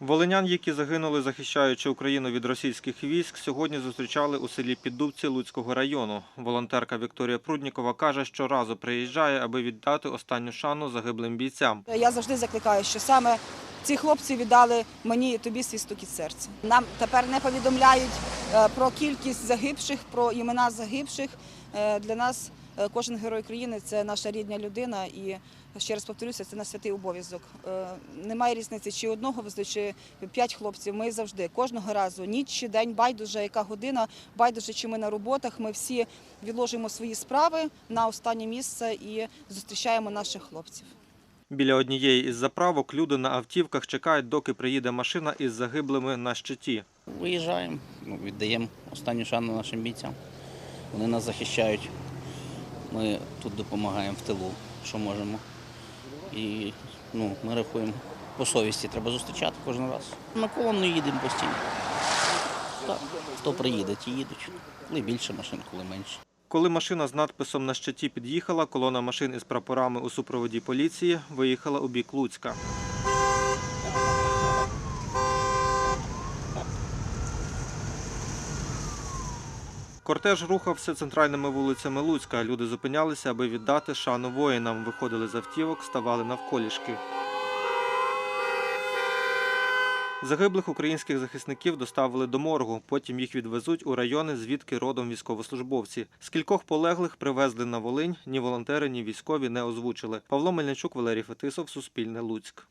Волинян, які загинули, захищаючи Україну від російських військ, сьогодні зустрічали у селі Піддубці Луцького району. Волонтерка Вікторія Пруднікова каже, що разу приїжджає, аби віддати останню шану загиблим бійцям. Я завжди закликаю, що саме ці хлопці віддали мені і тобі свій стукіт серця. Нам тепер не повідомляють е, про кількість загибших, про імена загибших. Е, Для нас кожен герой країни це наша рідна людина, і ще раз повторюся, це наш святий обов'язок. Е, Немає різниці, чи одного везли, чи п'ять хлопців. Ми завжди кожного разу, ніч чи день, байдуже, яка година, байдуже, чи ми на роботах. Ми всі відложимо свої справи на останнє місце і зустрічаємо наших хлопців. Біля однієї із заправок люди на автівках чекають, доки приїде машина із загиблими на щиті. Виїжджаємо, ну, віддаємо останню шану нашим бійцям. Вони нас захищають. Ми тут допомагаємо в тилу, що можемо. І ну, ми рахуємо по совісті, треба зустрічати кожен раз. На колону їдемо постійно. Так, хто приїде, ті їдуть. Коли більше машин, коли менше. Коли машина з надписом на щиті під'їхала, колона машин із прапорами у супроводі поліції виїхала у бік Луцька. Кортеж рухався центральними вулицями Луцька. Люди зупинялися, аби віддати шану воїнам. Виходили з автівок, ставали навколішки. Загиблих українських захисників доставили до моргу. Потім їх відвезуть у райони, звідки родом військовослужбовці. Скількох полеглих привезли на Волинь. Ні волонтери, ні військові не озвучили. Павло Мельничук, Валерій Фетисов, Суспільне Луцьк.